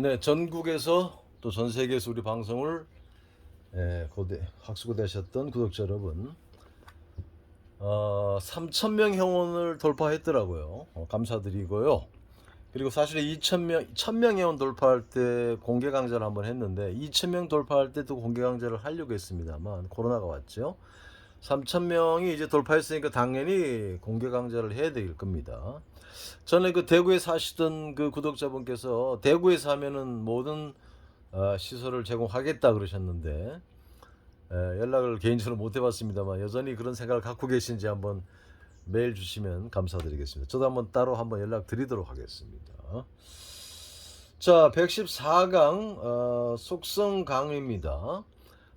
네, 전국에서 또 전 세계에서 우리 방송을 예, 고대 학수고대하셨던 구독자 여러분, 어, 3천 명 회원을 돌파했더라고요. 어, 감사드리고요. 그리고 사실 2천 명, 1천 명 회원 돌파할 때 공개 강좌를 한번 했는데 2천 명 돌파할 때도 공개 강좌를 하려고 했습니다만 코로나가 왔죠. 3천 명이 이제 돌파했으니까 당연히 공개 강좌를 해야 될 겁니다. 저는 그 대구에 사시던 그 구독자분께서 대구에서 하면은 모든 어, 시설을 제공하겠다 그러셨는데 에, 연락을 개인적으로 못 해봤습니다만 여전히 그런 생각을 갖고 계신지 한번 메일 주시면 감사드리겠습니다. 저도 한번 따로 한번 연락 드리도록 하겠습니다. 자, 114강 어, 속성 강의입니다.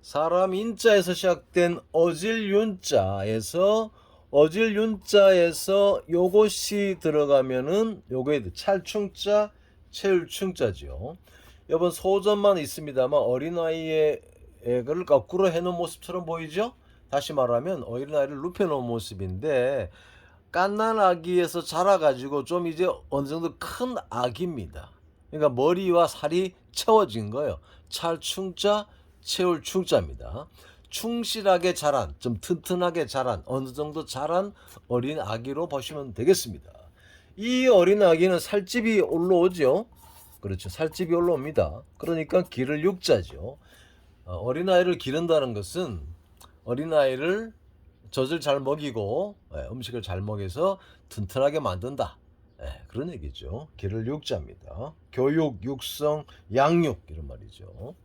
사람 인자에서 시작된 어질 윤자에서 어질 윤자에서 요것이 들어가면은 요거에 찰충자, 채울충자죠. 여러분 소전만 있습니다만 어린아이의 애를 거꾸로 해놓은 모습처럼 보이죠? 다시 말하면 어린아이를 눕혀놓은 모습인데 깐난 아기에서 자라가지고 좀 이제 어느 정도 큰 아기입니다. 그러니까 머리와 살이 채워진 거예요. 찰충자, 채울 충자입니다. 충실하게 자란, 좀 튼튼하게 자란, 어느 정도 자란 어린 아기로 보시면 되겠습니다. 이 어린 아기는 살집이 올라오죠. 그렇죠. 살집이 올라옵니다. 그러니까 기를 육자죠. 어, 어린아이를 기른다는 것은 어린아이를 젖을 잘 먹이고 예, 음식을 잘 먹여서 튼튼하게 만든다. 예, 그런 얘기죠. 기를 육자입니다. 교육, 육성, 양육 이런 말이죠.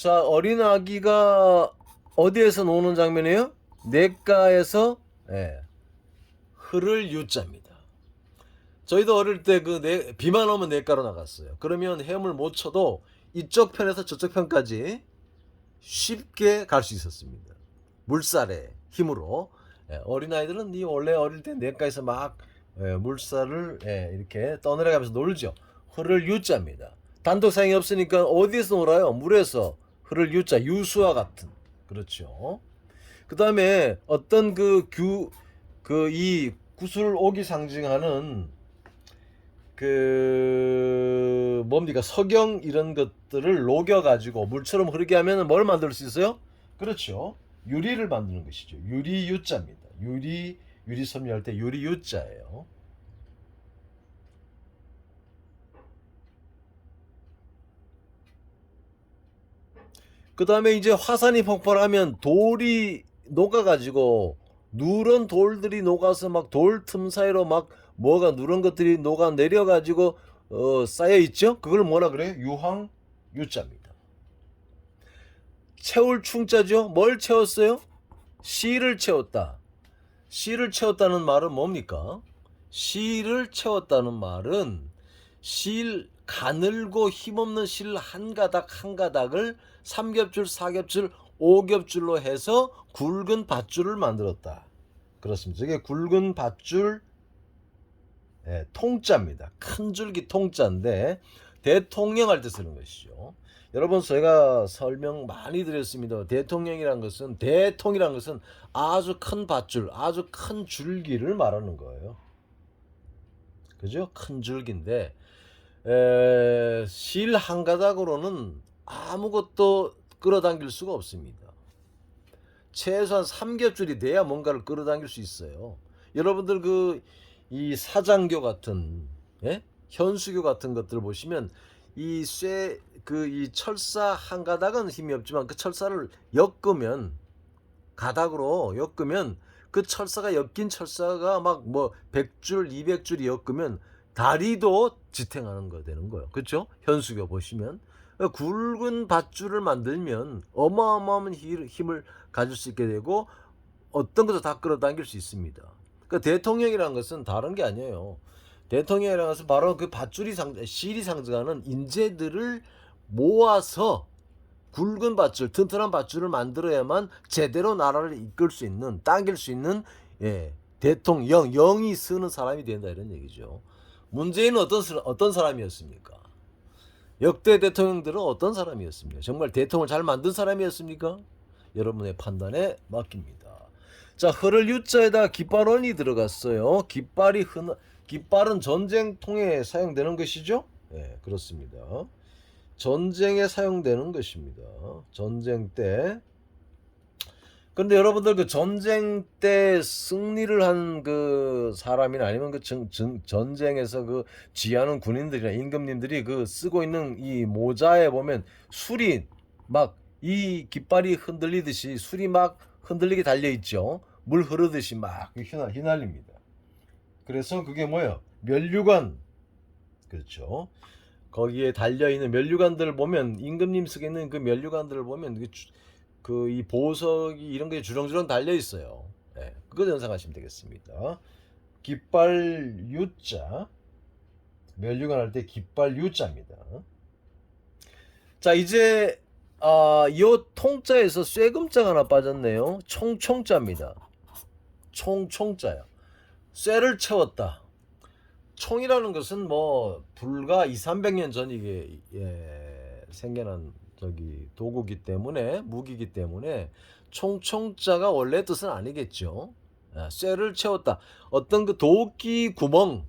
자, 어린 아기가 어디에서 노는 장면이에요? 냇가에서 예, 흐를 유자입니다. 저희도 어릴 때 그 비만 오면 냇가로 나갔어요. 그러면 헤엄을 못 쳐도 이쪽 편에서 저쪽 편까지 쉽게 갈 수 있었습니다. 물살의 힘으로 예, 어린 아이들은 이 원래 어릴 때 냇가에서 막 예, 물살을 예, 이렇게 떠내려가면서 놀죠. 흐를 유자입니다. 단독 사용이 없으니까 어디에서 놀아요? 물에서 흐를 유자 유수와 같은 그렇죠. 그 다음에 어떤 그 규 그 이 구슬 옥이 상징하는 그 뭡니까 석영 이런 것들을 녹여 가지고 물처럼 흐르게 하면 뭘 만들 수 있어요? 그렇죠. 유리를 만드는 것이죠. 유리 유자입니다. 유리 유리 섬유할 때 유리 유자예요. 그 다음에 이제 화산이 폭발하면 돌이 녹아가지고 누런 돌들이 녹아서 막 돌 틈 사이로 막 뭐가 누런 것들이 녹아 내려가지고 어, 쌓여 있죠. 그걸 뭐라 그래요? 유황 유자입니다. 채울 충자죠. 뭘 채웠어요? 씨를 채웠다. 씨를 채웠다는 말은 뭡니까? 씨를 채웠다는 말은 실 가늘고 힘없는 실 한 가닥 한 가닥을 삼겹줄, 사겹줄, 오겹줄로 해서 굵은 밧줄을 만들었다. 그렇습니다. 이게 굵은 밧줄 예, 통자입니다. 큰 줄기 통자인데 대통령할 때 쓰는 것이죠. 여러분 저희가 설명 많이 드렸습니다. 대통령이란 것은 대통이란 것은 아주 큰 밧줄, 아주 큰 줄기를 말하는 거예요. 그죠? 큰 줄기인데 실 한 가닥으로는 아무것도 끌어당길 수가 없습니다. 최소한 삼겹줄이 돼야 뭔가를 끌어당길 수 있어요. 여러분들 그 이 사장교 같은 예? 현수교 같은 것들 보시면 이 철사 한 가닥은 힘이 없지만 그 철사를 엮으면 가닥으로 엮으면 그 철사가 엮인 철사가 막 뭐 100줄, 200줄이 엮으면 다리도 지탱하는 거 되는 거예요. 그렇죠? 현수교 보시면 굵은 밧줄을 만들면 어마어마한 힘을 가질 수 있게 되고 어떤 것도 다 끌어당길 수 있습니다. 그러니까 대통령이라는 것은 다른 게 아니에요. 대통령이라는 것은 바로 그 밧줄이 상, 실이 상징하는 인재들을 모아서 굵은 밧줄, 튼튼한 밧줄을 만들어야만 제대로 나라를 이끌 수 있는, 당길 수 있는 예, 대통령, 영이 쓰는 사람이 된다 이런 얘기죠. 문재인은 어떤 어떤 사람이었습니까? 역대 대통령들은 어떤 사람이었습니까? 정말 대통령을 잘 만든 사람이었습니까? 여러분의 판단에 맡깁니다. 자, 흐를 유자에다 깃발원이 들어갔어요. 깃발이 흔 깃발은 전쟁통에 사용되는 것이죠? 예, 그렇습니다. 전쟁에 사용되는 것입니다. 전쟁 때. 근데 여러분들 그 전쟁 때 승리를 한 그 사람이나 아니면 그 전, 전, 전쟁에서 그 지휘하는 군인들이나 임금님들이 그 쓰고 있는 이 모자에 보면 술이 막 이 깃발이 흔들리듯이 술이 막 흔들리게 달려 있죠. 물 흐르듯이 막 휘날, 휘날립니다. 그래서 그게 뭐예요? 면류관. 그렇죠. 거기에 달려 있는 면류관들을 보면 임금님 쓰게 있는 그 면류관들을 보면 그 이 보석이 이런 게 주렁주렁 달려 있어요. 예, 그거 연상하시면 되겠습니다. 깃발 U자 면류관 할 때 깃발 U자입니다. 자 이제 아, 요 통자에서 쇠금자가 하나 빠졌네요. 총총자입니다. 총총자요. 쇠를 채웠다. 총이라는 것은 뭐 불과 2, 300년 전 이게 예, 생겨난 저기 도구기 때문에 무기기 때문에 총총자가 원래 뜻은 아니겠죠. 아, 쇠를 채웠다. 어떤 그 도끼 구멍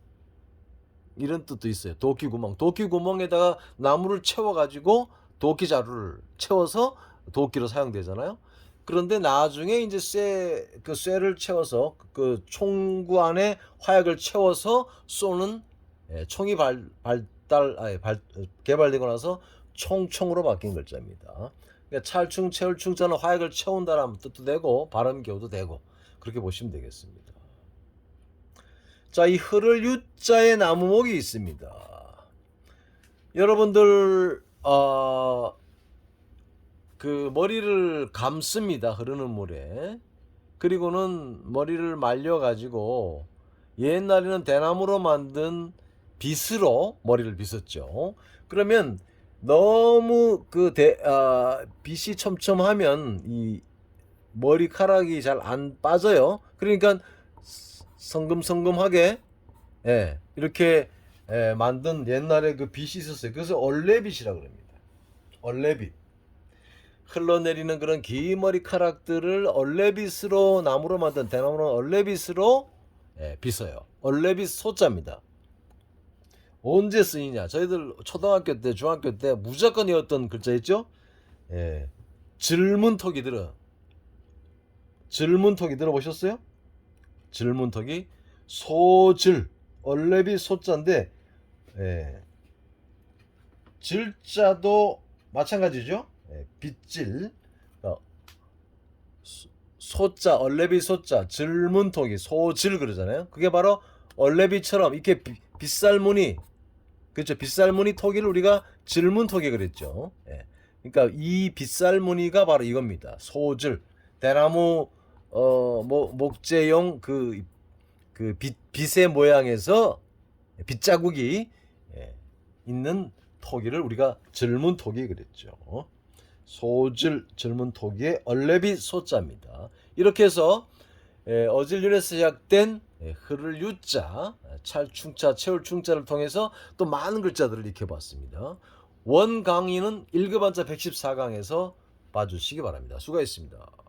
이런 뜻도 있어요. 도끼 구멍. 도끼 구멍에다가 나무를 채워 가지고 도끼 자루를 채워서 도끼로 사용되잖아요. 그런데 나중에 이제 쇠, 그 쇠를 채워서 그 총구 안에 화약을 채워서 쏘는 예, 총이 발, 발달, 아니, 발, 개발되고 나서 총총으로 바뀐 글자입니다. 그러니까 찰충, 채울 충자는 화약을 채운다라는 뜻도 되고 발음 교도 되고 그렇게 보시면 되겠습니다. 자, 이 흐를 유자의 나무목이 있습니다. 여러분들 어, 그 머리를 감습니다. 흐르는 물에. 그리고는 머리를 말려 가지고 옛날에는 대나무로 만든 빗으로 머리를 빗었죠. 그러면 너무 그 대, 아, 빗이 첨첨하면 이 머리카락이 잘 안 빠져요. 그러니까 성금성금하게 예, 이렇게 예, 만든 옛날에 그 빗이 있었어요. 그래서 얼레빗이라고 그럽니다. 얼레빗. 흘러내리는 그런 긴 머리카락들을 얼레빗으로 나무로 만든 대나무로 얼레빗으로 예, 빗어요. 얼레빗 소자입니다. 언제 쓰이냐? 저희들 초등학교 때, 중학교 때 무조건 이었던 글자 있죠? 예. 질문턱이 들어. 질문턱이 들어보셨어요? 질문턱이 소질 얼레빗 소자인데 예. 질자도 마찬가지죠. 예, 빗질 어, 소- 소자 얼레빗 소자 질문통이 소질 그러잖아요. 그게 바로 얼레빗처럼 이렇게 비, 빗살무늬 그렇죠. 빗살무늬 토기를 우리가 질문토기 그랬죠. 예. 그러니까 이 빗살무늬가 바로 이겁니다. 소질 대나무 어 뭐 목재용 그 그 빛, 빛의 모양에서 빗자국이 예, 있는 토기를 우리가 질문토기 그랬죠. 소질 질문토기의 얼레빗 소자입니다. 이렇게 해서 예, 어질률에서 시작된 예, 흐를 유자, 찰충자, 채울충자를 통해서 또 많은 글자들을 익혀봤습니다. 원 강의는 1급 한자 114강에서 봐주시기 바랍니다. 수고했습니다.